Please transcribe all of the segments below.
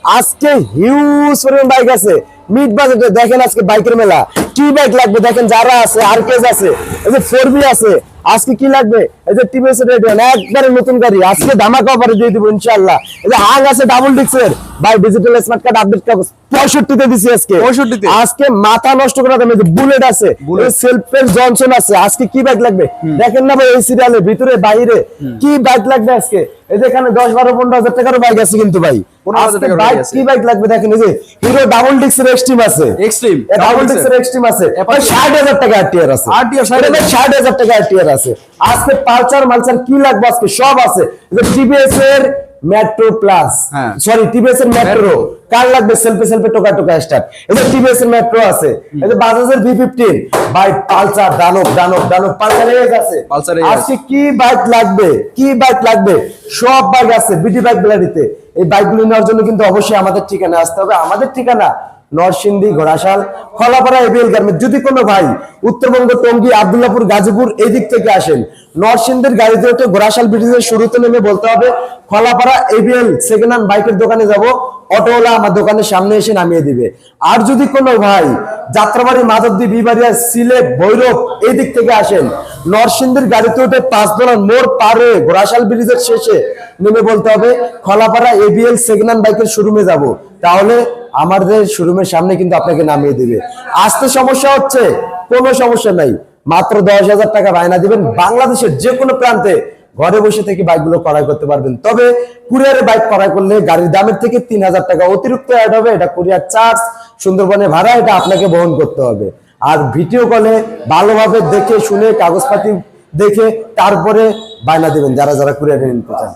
আজকে হিউজ পরিমাণ বাইক আছে। মিড বাজেটে দেখেন আজকে বাইকের মেলা। কি বাইক লাগবে? দেখেন যারা আছে আরকেজ আছে, এই যে ফোর বি আছে, আজকে কি লাগবে? এই যে টিভিএস রেডিয়ন একবারে নতুন গাড়ি আজকে ধামাকা অফারে দিয়ে দিব ইনশাআল্লাহ। এই যে হাং আছে ডাবল ডিক্সের ভাই ডিজিটাল স্মার্ট কার্ড আপডেট কাগজ পঁয়ষট্টিতে দিছি আজকে। 65 আজকে মাথা নষ্ট করা দামে যে বুলেট আছে সেলফের জনসন আছে আজকে কি বাইক লাগবে? দেখেন না ভাই এই সিরিয়ালে ভিতরে বাইরে কি বাইক লাগবে আজকে? এই যে এখানে দশ বারো পনেরো হাজার টাকারও বাইক আছে কিন্তু ভাই। 15,000 আজকে টাকার বাইক কি বাইক লাগবে দেখেন এই যে হিরো ডাবল ডিক্সের এক্সট্রিম আছে। এক্সট্রিম ডাবল ডিক্সের এক্সট্রিম আছে। ষাট হাজার টাকা আরটিআর আছে। RTR ষাট হাজার। টাকা আরটিআর আছে। আজকে পালসার মালসার কি লাগবে আজকে সব আছে। টিভিএস এর মেট্রো প্লাস। সরি টিভিএস এর মেট্রো কার লাগবে? সেলফি সেলফি টোকা টোকা স্টার্ট যে টিভিএস এর মেট্রো আছে। এই যে বাজাজের ভি ফিফটিন পালসার দানব দানব দানব পালসার এজ আছে। Pulsar আজকে কি বাইক লাগবে? কি বাইক লাগবে? সব বাইক আছে বিডি বাইক গ্যালারিতে এই বাইকগুলো নেওয়ার জন্য কিন্তু অবশ্যই আমাদের ঠিকানা আসতে হবে। আমাদের ঠিকানা নরসিংদী, ঘোড়াশাল, খলাপাড়া, এবিএল গার্মেন্ট যদি কোনো ভাই উত্তরবঙ্গ, টঙ্গী, আবদুল্লাপুর, গাজীপুর এই দিক থেকে আসেন, নরসিংদীর গাড়িতে উঠে ঘোড়াশাল ব্রিটিশের শুরুতে নেমে বলতে হবে, খলাপাড়া, এবিএল সেকেন্ড হ্যান্ড বাইকের দোকানে যাব, অটোওয়ালা আমার দোকানের সামনে এসে নামিয়ে দিবে। আর যদি কোনো ভাই যাত্রাবাড়ি, মাধবদী, বিবাড়িয়া সিলেট ভৈরব এই দিক থেকে আসেন, নরসিংদীর গাড়িতে উঠে পাঁচ দোলার মোড় পার হয়ে ঘোড়াশাল ব্রিজের শেষে নেমে বলতে হবে, খলাপাড়া, এবিএল সেকেন্ড হ্যান্ড বাইকের শোরুমে যাব। তাহলে আমাদের শোরুমের সামনে কিন্তু আপনাকে নামিয়ে দিবে। আসতে সমস্যা হচ্ছে, কোনো সমস্যা নাই। মাত্র দশ হাজার টাকা বায়না দিবেন। বাংলাদেশের যে কোনো প্রান্তে ঘরে বসে থেকে বাইকগুলো ক্রয় করতে পারবেন। তবে কুরিয়ারে বাইক ক্রয় করলে গাড়ির দামের থেকে তিন হাজার টাকা অতিরিক্ত অ্যাড হবে। এটা কুরিয়ার চার্জ সুন্দরবনে ভাড়া, এটা আপনাকে বহন করতে হবে। আর ভিডিও কলে ভালোভাবে দেখে, শুনে, কাগজপাতি দেখে তারপরে বায়না দিবেন, যারা যারা কুরিয়ারে নিতে চান।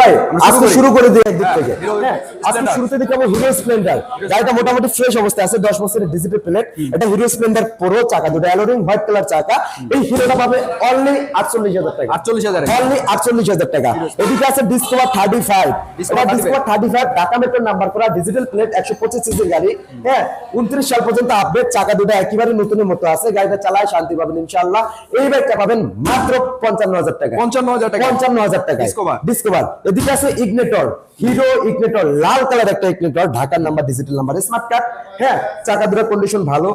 ভাই আজকে শুরু করে। একদিক থেকে। হ্যাঁ, আজকে শুরুতে দেখি আমরা হিরো স্প্লেন্ডার গাড়িটা মোটামুটি ফ্রেশ অবস্থায় আছে দশ বছরের ডিজিটাল প্লেট এটা হিরো স্প্লেন্ডার পুরো চাকা দুটো অ্যালোরিং হোয়াইট কালার চাকা। এই হিরোটা পাবে অনলি আটচল্লিশ হাজার টাকা। আটচল্লিশ হাজার অনলি আটচল্লিশ হাজার টাকা। এদিকে আছে Discover thirty five Discover 35 Discover thirty five Dhaka metro number করা ডিজিটাল প্লেট একশো পঁচিশ সিসির গাড়ি। হ্যাঁ উনত্রিশ সাল পর্যন্ত আপডেট চাকা দুটো একেবারে নতুনের মতো আছে। গাড়িটা চালায় শান্তি পাবেন ইনশাল্লাহ এই বাইকটা পাবেন মাত্র পঞ্চান্ন হাজার টাকা। পঞ্চান্ন হাজার টাকা পঞ্চান্ন হাজার টাকা Discover। ডিসকভার এদিকে আছে ইগনেটর হিরো ইগনেটর লাল কালার একটা ইগনেটর ঢাকার number digital number smart card হ্যাঁ চাকা দুটো কন্ডিশন ভালো।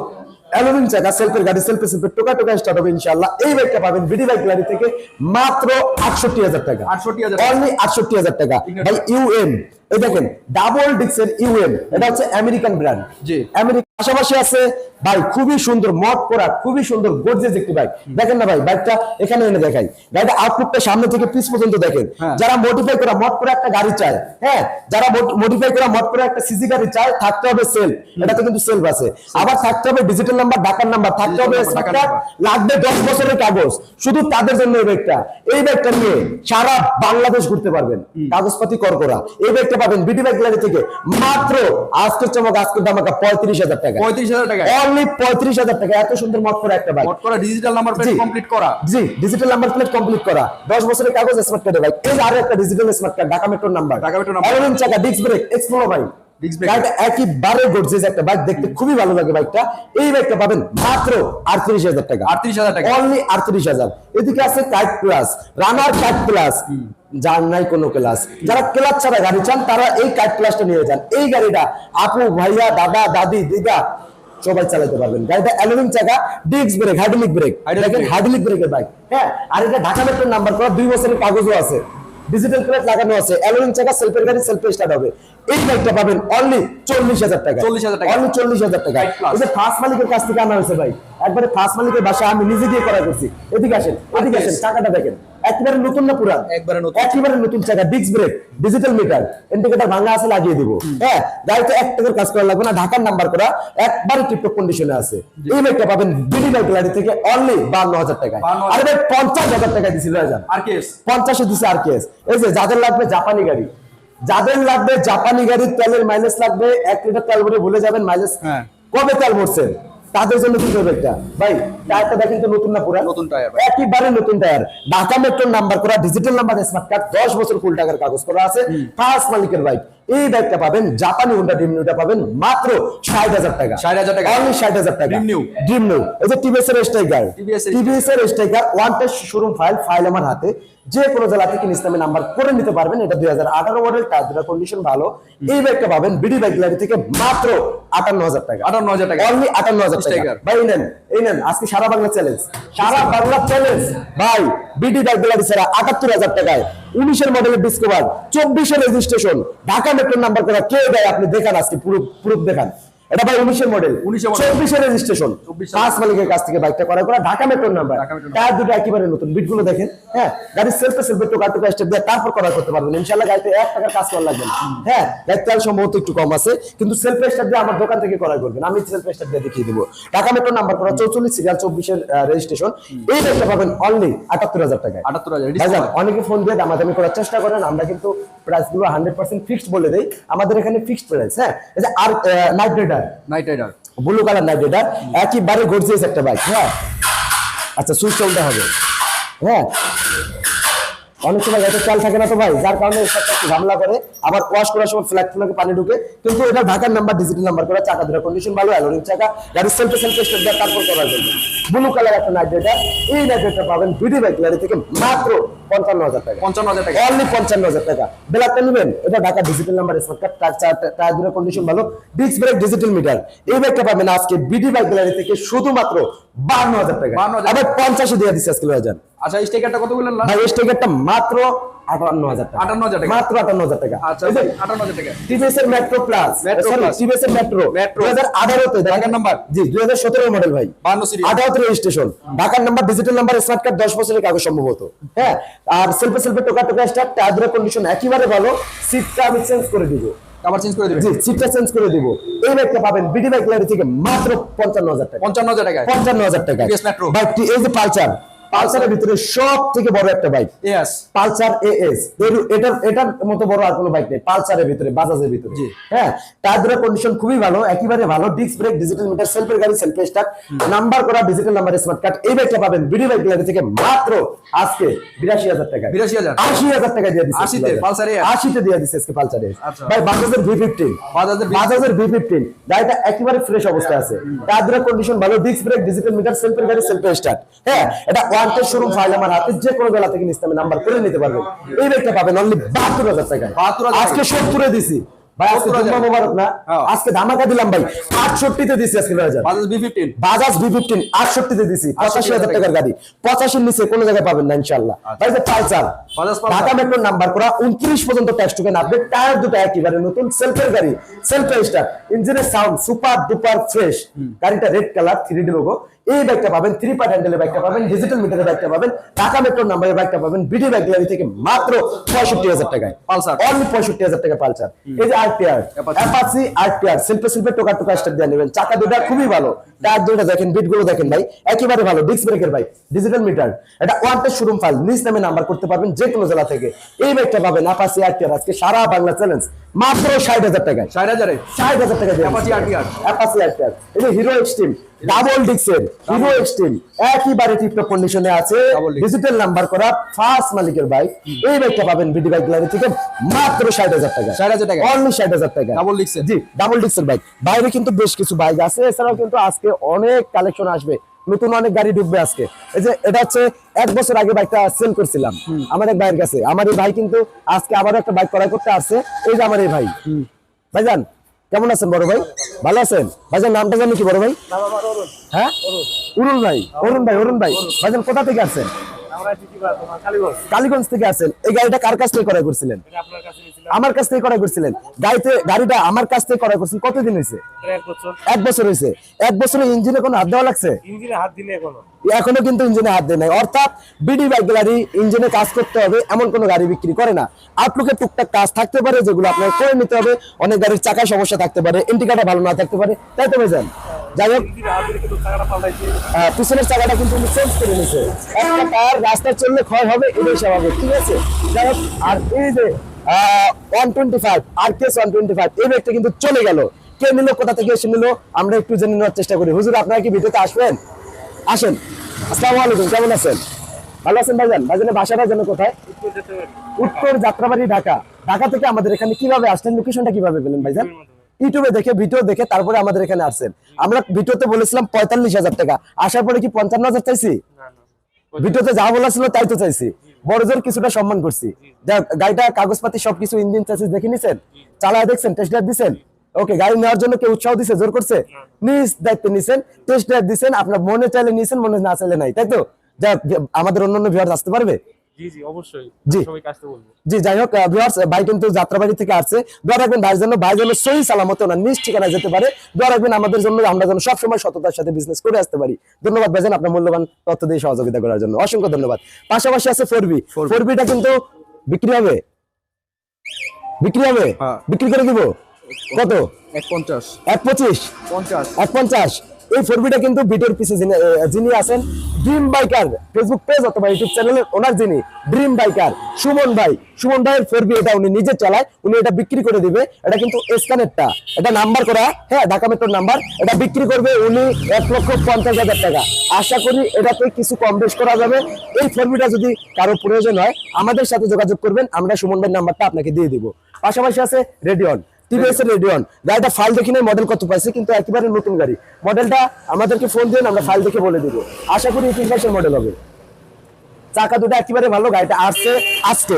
অ্যালুমিনিয়াম চাকা সেলফের গাড়ি সেলফে সেলফে টোকা টোকা স্টার্ট হবে ইনশাআল্লাহ। এই বাইকটা পাবেন বিডি বাইক গাড়ি থেকে মাত্র আটষট্টি হাজার টাকা। 68,000 অনলি আটষট্টি হাজার টাকা। ভাই ইউএম এই দেখেন ডাবল ডিক্সের ইউএম এটা হচ্ছে আমেরিকান ব্র্যান্ড জি। আমেরিকা পাশাপাশি আছে ভাই খুবই সুন্দর মড করা খুবই সুন্দর গর্জেস একটি বাইক দেখেন না ভাই বাইকটা এখানে এনে দেখাই। গাড়িটা আউটলুকটা সামনে থেকে পিছ পর্যন্ত দেখেন। হ্যাঁ। যারা মডিফাই করা মড করে একটা গাড়ি চায় হ্যাঁ যারা মডিফাই করা মড করে একটা সিসি গাড়ি চায় থাকতে হবে সেলফ এটাতে কিন্তু সেলফ আছে। আবার থাকতে হবে ডিজিটাল নাম্বার ঢাকার নাম্বার থাকতে হবে লাগবে দশ বছরের কাগজ। শুধু তাদের জন্য এই ব্যাগটা এই ব্যাগটা নিয়ে সারা বাংলাদেশ ঘুরতে পারবেন। কাগজপাতি কর করা এই ব্যাগটা পাবেন বিডি ব্যাগ গ্যালারি থেকে। মাত্র আজকের চমক আজকের দামাকা পঁয়ত্রিশ হাজার টাকা। পঁয়ত্রিশ হাজার টাকা। অনলি পঁয়ত্রিশ হাজার টাকা। এত সুন্দর মত করে একটা বাইক মত করা ডিজিটাল নাম্বার প্লেট কমপ্লিট করা। জি ডিজিটাল নাম্বার প্লেট কমপ্লিট করা। 10 বছরের কাগজ স্মার্ট কার্ডে এই যে আরও একটা ডিজিটাল স্মার্ট কার্ড ঢাকা মেট্রোর নাম্বার ঢাকা মেট্রোর নাম্বার। অ্যালুমিনিয়াম চাকা ডিস্ক ব্রেক এক্সপ্লোর। গাড়িটা একেবারে গর্জিয়াস একটা বাইক দেখতে খুবই ভালো লাগে বাইকটা এই বাইকটা পাবেন মাত্র 38000 টাকা। 38,000 টাকা। অনলি 38000 এদিকে আছে kite plus runner kite plus যার নাই কোনো ক্লাস যারা ক্লাস ছাড়া গাড়ি চান তারা এই নিয়ে যান। এই গাড়িটা আপু ভাইয়া দাদা দাদি দিদা সবাই চালাতে পারবেন। গাড়িটা অ্যালুমিনিয়াম চাকা disc brake hydraulic brake hydraulic ব্রেকের বাইক হ্যাঁ আর এটা ঢাকা মেট্রোর নাম্বার করা দুই বছরের কাগজও আছে। ডিজিটাল প্লেট লাগানো আছে। অ্যালুমিনিয়াম চাকা সেলফের গাড়ি সেলফে স্টার্ট হবে। এই বাইকটা পাবেন অনলি চল্লিশ হাজার টাকা। 40,000 টাকা। অনলি চল্লিশ হাজার টাকা। যে ফার্স্ট মালিকের কাছ থেকে আনা হয়েছে ভাই একবারে ফার্স্ট মালিকের বাসা আমি নিজে দিয়ে করা করছি। এদিকে আসেন এদিকে আসেন টাকাটা দেখেন। একেবারে নতুন না পুরান? একবারে নতুন। একেবারে নতুন চাকা disc brake digital meter indicator ভাঙা আছে লাগিয়ে দিব। হ্যাঁ গাড়িতে এক টাকার কাজ করা লাগবে না ঢাকার নাম্বার করা একবারে টিপটপ কন্ডিশনে আছে। এই বাইকটা পাবেন বাইক গাড়ি থেকে অনলি বান্ন হাজার টাকা 52,000 আরে ভাই পঞ্চাশ হাজার টাকা দিছিল যান আর কেস পঞ্চাশে দিছে আর কেস এই যে যাদের লাগবে জাপানি গাড়ি। যাদের লাগবে জাপানি গাড়ির তেলের মাইলেজ লাগবে এক লিটার তেল ভরে ভুলে যাবেন মাইলেজ হ্যাঁ। কবে তেল ভরছেন? তাদের জন্য কি করবে একটা? ভাই টায়ারটা দেখেন তো নতুন না পুরা নতুন টায়ার। একেবারে নতুন টায়ার ঢাকা মেট্রোর নাম্বার করা ডিজিটাল নাম্বার স্মার্ট কার্ড দশ বছর ফুল টাকার কাগজ করা আছে। ফার্স্ট মালিকের বাইক এই ব্যাগটা পাবেন জাপানি হুন্ডা ড্রিম নিউটা পাবেন মাত্র ষাট হাজার টাকা। 60,000 টাকা। অনলি ষাট হাজার টাকা। Dream New। ড্রিম নিউ এই যে টিভিএস এর স্ট্রাইকার টিভিএস এর striker one test showroom file file আমার হাতে। যে কোনো জেলা থেকে ইসলামী নাম্বার করে নিতে পারবেন। এটা দুই হাজার আঠারো মডেল টায়ার কন্ডিশন ভালো। এই ব্যাগটা পাবেন বিডি বাইক গ্যালারি থেকে মাত্র আটান্ন হাজার টাকা। 58,000 টাকা। অনলি আটান্ন হাজার টাকা। ভাই নেন এই নেন। আজকে সারা বাংলা চ্যালেঞ্জ সারা বাংলা চ্যালেঞ্জ ভাই বিডি বাইক গ্যালারি ছাড়া আটাত্তর হাজার টাকায় উনিশের মডেলের ডিসকভার চব্বিশের রেজিস্ট্রেশন ঢাকা মেট্রোর নাম্বার করা কে দেয়? আপনি দেখান আজকে পুরো প্রুফ দেখান। এটা ভাই উনিশের মডেল 19 এর model। চব্বিশের রেজিস্ট্রেশন পাঁচ মালিকের কাছ থেকে বাইকটা করা করা ঢাকা মেট্রোর নাম্বার টায়ার দুটো একেবারে নতুন। বিটগুলো দেখেন হ্যাঁ? গাড়ির সেলফে সেলফে টোকা টোকা স্টেপ দিয়ে তারপর করা করতে পারবেন। ইনশাল্লাহ গাড়িতে এক টাকার কাজ করা লাগবে না। হ্যাঁ সম্ভবত একটু কম আছে কিন্তু সেলফ দিয়ে আমার দোকান থেকে করা করবেন। আমি সেলফ দিয়ে দেখিয়ে দেবো। ঢাকা মেট্রো নাম্বার করা চৌচল্লিশ সিরিয়াল চব্বিশের রেজিস্ট্রেশন এই বাইকটা পাবেন অনলি আটাত্তর হাজার টাকায়। 78,000 ভাইজান, ডিসকাউন্ট অনেকে ফোন দিয়ে দামাদামি করার চেষ্টা করেন। আমরা কিন্তু প্রাইসগুলো হান্ড্রেড পার্সেন্ট ফিক্সড বলে দেই। আমাদের এখানে ফিক্সড প্রাইস হ্যাঁ? আর night rider night rider blue colour night rider একেবারে গর্জিয়াস একটা বাইক হ্যাঁ? আচ্ছা সুইচ চলতে হবে। হ্যাঁ? অনেক সময় গাড়িতে চাল থাকে না তো ভাই যার কারণে একটু ঝামেলা করে। আবার ওয়াশ করার সময় ফ্ল্যাট ফ্ল্যাগে পানি ঢুকে কিন্তু এটা ঢাকার নাম্বার ডিজিটাল নাম্বার করা চাকা ধরে। কন্ডিশন ভালো অ্যালোরিং চাকা গাড়ির সেলফে সেলফে স্টেপ দেওয়া তারপর করার জন্য। ব্লু কালার একটা নাইট রাইডার এই নাইট রাইডার পাবেন বিডি বাইক গাড়ি থেকে মাত্র পঞ্চান্ন হাজার টাকা। 55,000 টাকা। অনলি পঞ্চান্ন হাজার টাকা। ব্ল্যাকটা নেবেন এটা Dhaka digital number smart card tyre দুটো কন্ডিশন ভালো। ডিস্ক ব্রেক ডিজিটাল মিটার এই ব্যাগটা পাবেন আজকে বিডি বাইক গ্যালারি থেকে শুধুমাত্র বান্ন হাজার টাকা। 52,000 আবার পঞ্চাশে দিয়ে দিচ্ছে আজকে হাজার আচ্ছা স্টিকারটা কত বললেন ভাই স্টিকারটা মাত্র আটান্ন হাজার টাকা। 58,000 টাকা। মাত্র আটান্ন হাজার টাকা। আচ্ছা 58000 টাকা। টিভিএস এর মেট্রো প্লাস সরি টিভিএস এর মেট্রো Metro। দুই হাজার ঢাকার নাম্বার? জি দুই হাজার সতেরো মডেল ভাই। 52 সিরিয়াল আঠারোতে রেজিস্ট্রেশন ঢাকার number digital number smart card দশ বছরের কাগজ সম্ভবত হ্যাঁ আর সেলফে সেলফে টোকা টোকা স্টার্ট টায়ার কন্ডিশন একেবারে ভালো। সিটটা আমি চেঞ্জ করে দিব। কভার চেঞ্জ করে দিবেন? জি সিটটা চেঞ্জ করে দিব। এই বাইকটা পাবেন বিডি বাইক থেকে মাত্র পঞ্চান্ন হাজার টাকা। 55000 টাকা পঞ্চান্ন হাজার টাকা TVS Metro। বাইকটি এই যে পালসার পালসারের ভিতরে সব থেকে বড় একটা বাইক পালসার এএস এটার এটার মতো বড় আর কোনো বাইক নেই পালসারের ভিতরে বাজাজের ভিতরে। হ্যাঁ টায়ার কন্ডিশন খুবই ভালো একেবারে ভালো ডিস্ক ব্রেক ডিজিটাল মিটার সেলফের গাড়ি সেলফ স্টার্ট নাম্বার করা ডিজিটাল নাম্বার স্মার্ট কার্ড এই বাইকটা পাবেন বিডি বাইক গ্যালারি থেকে মাত্র আজকে বিরাশি হাজার টাকা। 82,000 আশি হাজার টাকা দিয়ে দিচ্ছে 80 তে, Pulsar AS আশিতে দিয়ে দিচ্ছে আজকে পালসার। আচ্ছা। ভাই বাজাজের ভি ফিফটিন বাজাজের বাজাজের ভি ফিফটিন গাড়িটা একেবারে ফ্রেশ অবস্থায় আছে। টায়ার কন্ডিশন ভালো ডিস্ক ব্রেক ডিজিটাল মিটার সেলফের গাড়ি সেলফ স্টার্ট হ্যাঁ এটা শোরুম ফাইল আমার হাতে যে কোনো বেলা থেকে নাম্বার করে নিতে পারবেন। এই পাবেন অনলি বাহাত্তর হাজার আজকে সত্তরে দিছি। ভাই আজকে জুম্মা মোবারক না। আজকে ধামাকা দিলাম ভাই। আটষট্টিতে দিছি আজকে হাজার Bajaj B15 Bajaj V fifteen আটষট্টিতে দিছি পঁচাশি হাজার টাকার গাড়ি। পঁচাশির নিচে কোনো জায়গায় পাবেন না ইনশাল্লাহ ভাই যে পালসার। ঢাকা মেট্রো নাম্বার করা পর্যন্ত ট্যাক্স টোকেন আপডেট টায়ার দুটো একেবারে নতুন সেলফের গাড়ি। সেলফ স্টার ইঞ্জিনের সাউন্ড সুপার ডুপার ফ্রেশ গাড়িটা red colour three D logo এই বাইকটা পাবেন থ্রি পার্ট হ্যান্ডেলের বাইকটা পাবেন ডিজিটাল মিটারের বাইকটা পাবেন ঢাকা মেট্রো নাম্বারের বাইকটা পাবেন বিডি বাইক গ্যালারি থেকে মাত্র পঁয়ষট্টি হাজার টাকায়। Pulsar। অনলি পঁয়ষট্টি হাজার টাকা পালসার এই যে আরটিআর Apache। অ্যাপাচি আরটিআর শিল্পে শিল্পে টোকা টোকা স্টার দিয়ে নেবেন। চাকা দুটা খুবই ভালো। টায়ার দুটা দেখেন বিটগুলো দেখেন ভাই। একেবারে ভালো ডিস্ক ব্রেকের বাইক ডিজিটাল মিটার এটা ওয়ান টেস্ট শোরুম ফাইল নিজ নামে নাম্বার করতে পারবেন যে কোনো জেলা থেকে। এই ব্যাগটা পাবেন অ্যাপাচি আরটিআর আজকে সারা বাংলা চ্যালেঞ্জ মাত্র ষাট হাজার টাকায়। 60000 এ ষাট হাজার টাকা Apache RTR অ্যাপাচি আরটিআর এই যে হিরো এক্সট্রিম ডাবল ডিক্সের হিরো এক্সট্রিম একইবারে টিপটপ কন্ডিশনে আছে। ডিজিটাল নাম্বার করা ফার্স্ট মালিকের বাইক এই বাইকটা পাবেন বিডি বাইক গ্যালারি থেকে মাত্র ষাট হাজার টাকা। 60,000 টাকা। অনলি ষাট হাজার টাকা। Double disc জি ডাবল ডিক্সের বাইক বাইরে কিন্তু বেশ কিছু বাইক আছে। এছাড়াও কিন্তু আজকে অনেক কালেকশন আসবে। নতুন অনেক গাড়ি ঢুকবে আজকে। এই যে এটা হচ্ছে এক বছর আগে বাইকটা সেল করছিলাম। আমার এক ভাইয়ের কাছে। আমার এই ভাই কিন্তু আজকে আবার একটা বাইক ক্রয় করতে আসছে। এই যে আমার এই ভাই। ভাইজান কেমন আছেন বড় ভাই? ভালো আছেন? ভাইজান নামটা জানি কি বড় ভাই? হ্যাঁ? অরুণ ভাই। অরুণ ভাই অরুণ ভাই। ভাইজান কোথা থেকে আছেন কালীগঞ্জ। থেকে আছেন এই গাড়িটা কার কাছ থেকে ক্রয় করছিলেন? আমার কাছ থেকে ক্রয় করছিলেন। গাড়িতে গাড়িটা আমার কাছ থেকে ক্রয় করছেন। কতদিন হয়েছে? এক বছর। হয়েছে। এক বছরে ইঞ্জিনে কোনো হাত দেওয়া লাগছে? ইঞ্জিনে হাত দিলে এখনও। এখনও কিন্তু ইঞ্জিনে হাত দেয় নাই। অর্থাৎ বিডি বাইক গ্যালারি ইঞ্জিনে কাজ করতে হবে এমন কোনো গাড়ি বিক্রি করে না। আউটলুকের টুকটাক কাজ থাকতে পারে যেগুলো আপনার করে নিতে হবে। অনেক গাড়ির চাকায় সমস্যা থাকতে পারে ইন্ডিকেটার ভালো না থাকতে পারে। তাই তো ভাইজান? যাই হোক। আহ, পিছনের চাকাটা কিন্তু চেঞ্জ করে নিছে একটা টায়ার রাস্তায় চললে ক্ষয় হবে এটাই স্বাভাবিক ঠিক আছে? যাই হোক আর এই যে one twenty five RKS one twenty five এই ব্যাগটা কিন্তু চলে গেল। কে নিল কোথা থেকে এসে নিল আমরা একটু জেনে নেওয়ার চেষ্টা করি। হুজুর আপনারা কি ভিডিওতে আসবেন? আসেন। আসসালামু আলাইকুম কেমন আছেন? ভালো আছেন ভাইজান? ভাইজানের বাসাটা যেন কোথায়? উত্তর যাত্রাবাড়ি ঢাকা। ঢাকা থেকে আমাদের এখানে কীভাবে আসলেন লোকেশনটা কীভাবে পেলেন ভাইজান? ইউটিউবে দেখে ভিডিও দেখে তারপরে আমাদের এখানে আসছেন। আমরা ভিডিওতে বলেছিলাম পঁয়তাল্লিশ হাজার টাকা। আসার পরে কি পঞ্চান্ন হাজার চাইছি? ভিডিওতে যা বলা ছিল তাই তো চাইছি। বড় জোর কিছুটা সম্মান করছি। গাড়িটা কাগজপাতি সবকিছু ইঞ্জিন চাষিস দেখে নিছেন চালায় দেখছেন টেস্ট ড্রাইভ দিচ্ছেন ওকে গাড়ি নেওয়ার জন্য কেউ উৎসাহ দিছে জোর করছে? নিজ দায়িত্ব নিছেন টেস্ট ড্রাইভ দিচ্ছেন আপনার মনে চাইলে নিয়েছেন মনে না চাইলে নাই তাই তো? আমাদের অন্যান্য ভিউয়ার্স আসতে পারবে? জি জি অবশ্যই। জি। সবাইকে আসতে বলব। জি যাই হোক ভিউয়ার্স ভাই কিন্তু যাত্রাবাড়ি থেকে আসছে। দোয়া রাখবেন ভাইয়ের জন্য ভাই যেন সহি সালামতে ওনার নিজ ঠিকানায় যেতে পারে। দোয়া রাখবেন আমাদের জন্য আমরা যেন সবসময় সততার সাথে বিজনেস করে আসতে পারি। ধন্যবাদ ভাইজান আপনার মূল্যবান তথ্য দিয়ে সহযোগিতা করার জন্য। অসংখ্য ধন্যবাদ। পাশাপাশি আছে ফোর বি ফোর বিটা কিন্তু বিক্রি হবে। বিক্রি হবে? হ্যাঁ। বিক্রি করে দিব? কত? এক পঞ্চাশ। এক পঁচিশ? পঞ্চাশ। এক পঞ্চাশ? এই ফোরবিটা কিন্তু ভিডিওর পিছে যিনি আছেন ড্রিম বাইকার ফেসবুক পেজ অথবা ইউটিউব চ্যানেলের ওনার যিনি ড্রিম বাইকার সুমন ভাই। সুমন ভাইয়ের ফোরবি এটা উনি নিজে চালায়, উনি এটা বিক্রি করে দিবে। এটা কিন্তু স্ক্যানেরটা এটা নাম্বার করা হ্যাঁ ঢাকা মেট্রোর নাম্বার এটা বিক্রি করবে উনি এক লক্ষ পঞ্চাশ হাজার টাকা। আশা করি এটাতে কিছু কম বেশ করা যাবে। এই ফোরবিটা যদি কারও প্রয়োজন হয়, আমাদের সাথে যোগাযোগ করবেন। আমরা সুমন ভাইয়ের নাম্বারটা আপনাকে দিয়ে দিব। পাশাপাশি আছে রেডিয়ন টিভিএস এর রেডিওন গাড়িটা ফাইল দেখি নাই মডেল কত পাইছে, কিন্তু একেবারে নতুন গাড়ি। মডেলটা আমাদেরকে ফোন দিন আমরা ফাইল দেখে বলে দিব। আশা করি তিন মডেল হবে। চাকা দুটো একেবারে ভালো, গাড়িটা আসছে আজকে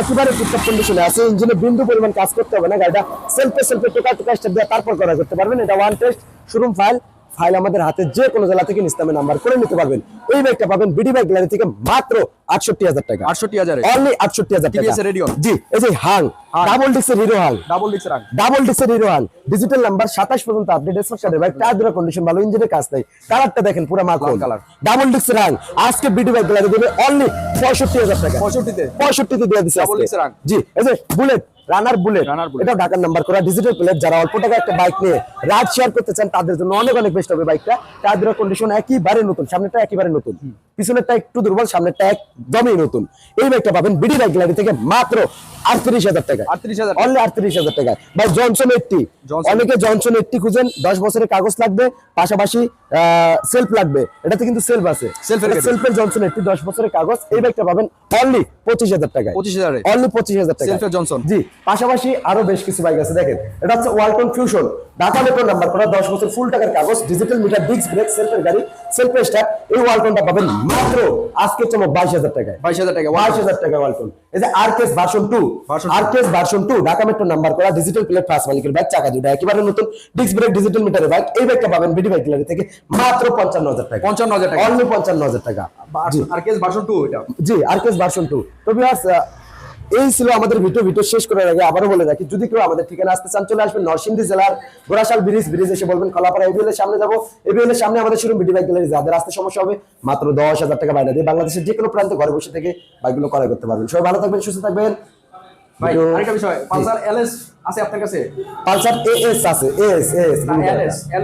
একেবারে টিপটপ কন্ডিশনে আছে। ইঞ্জিনে বিন্দু পরিমাণ কাজ করতে হবে না, গাড়িটা সেলফে সেলফে টোকা টোকা স্টেপ দিয়ে তারপর করা করতে পারবেন। এটা one test showroom file file আমাদের হাতে যে কোনো জেলা থেকে নিস্তামে নাম্বার করে নিতে পারবেন। এই বাইকটা পাবেন বিডি বাইক গ্যালারি থেকে মাত্র আটষট্টি হাজার টাকা। আটষট্টি হাজারে অনলি আটষট্টি হাজার টাকা? জি এই যে হাং ডাবল ডিক্সের হিরো হাং। ডাবল ডিক্স রাখ ডাবল ডিক্সের হিরো হাং। ডিজিটাল নাম্বার 27 পর্যন্ত আপডেট টায়ার দুরা কন্ডিশন ভালো ইঞ্জিনের কাজ নাই। কালারটা দেখেন পুরো মাখন। কালার। ডাবল ডিক্সের হাং। আজকে বিডি গ্যালারি দেবে অনলি 65000 টাকা। পঁয়ষট্টিতে। 65 তে দিয়ে দিছে Double আজকে। disc এর হাং। জি এই যে বুলেট রানার বুলেট। এটা ঢাকার নাম্বার করা ডিজিটাল প্লেট যারা অল্প টাকা একটা বাইক নিয়ে রাইড শেয়ার করতে চান তাদের জন্য অনেক অনেক বেস্ট হবে বাইকটা টায়ার কন্ডিশন একেবারে নতুন সামনেটা একেবারে নতুন। পিছনেরটা একটু দুর্বল সামনেরটা একদমই নতুন। এই বাইকটা পাবেন বিডি বাইক গ্যালারি থেকে মাত্র আটত্রিশ হাজার টাকা। 38,000 অনলি আটত্রিশ হাজার টাকা ভাই জনসন এইটটি। অনেকে জনসন এইটটি খুঁজেন দশ বছরের কাগজ লাগবে পাশাপাশি সেলফ লাগবে। এটাতে কিন্তু সেলফ আছে। সেলফের জনসন এইটটি দশ বছরের কাগজ। এই বাইকটা পাবেন অনলি পঁচিশ হাজার টাকা 25,000 এ? অনলি পঁচিশ হাজার টাকা Johnson। জি পাশাপাশি আরও বেশ কিছু বাইক আছে। দেখেন এটা হচ্ছে Walton fusion Dhaka metro number করা দশ বছর ফুল টাকার কাগজ। ডিজিটাল মিটার ডিস্ক ব্রেক সেলফের গাড়ি সেলফ স্টার্ট এই ওয়ালটনটা পাবেন মাত্র আজকে চমক বাইশ হাজার টাকায়। বাইশ হাজার টাকা বাইশ হাজার টাকা ওয়ালটন এই যে RKS version two two। RKS version two Dhaka metro number করা ডিজিটাল প্লেট ফার্স্ট মালিকের বাইক চাকা দুটো একেবারে নতুন। ডিস্ক ব্রেক ডিজিটাল মিটারের বাইক এই বাইকটা পাবেন বিডি বাইক থেকে মাত্র পঞ্চান্ন হাজার টাকা। পঞ্চান্ন হাজার টাকা। অনলি পঞ্চান্ন হাজার টাকা। জি আর কেস ভার্সন টু এটা। জি আরকেস ভার্সন টু তো ভিউয়ার্স এই ছিল আমাদের ভিডিও ভিডিও শেষ করার আগে আবারও বলে রাখি যদি কেউ আমাদের ঠিকানা আসতে চান চলে আসবেন নরসিংদী জেলার গোরাশাল ব্রিজ ব্রিজ এসে বলবেন খলাপাড়া এবিএল এর সামনে যাব। এবিএল এর সামনে আমাদের শুরু বিডি বাইক গ্যালারি যাদের আসতে সমস্যা হবে মাত্র দশ হাজার টাকা বাইরে দিয়ে বাংলাদেশের যে কোনো প্রান্তে ঘরে বসে থেকে বাইকগুলো ক্রয় করতে পারবেন। সবাই ভালো থাকবেন সুস্থ থাকবেন। ভাই ভিডিও- আরেকটা বিষয় পালসার এলএস আছে আপনার কাছে? পালসার এএস আছে এএস এএস না,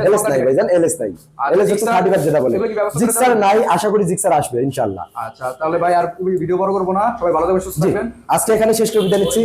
এলএস নাই ভাইজান এলএস নাই। এলএস হচ্ছে জিক্সার- থার্টি যেটা বলে। জিক্সার নাই আশা করি জিক্সার আসবে ইনশাআল্লাহ আচ্ছা তাহলে ভাই আর ভিডিও বড় করব না। সবাই ভালো থাকবেন সুস্থ থাকবেন। আজকে এখানে শেষ করে বিদায় নিচ্ছি।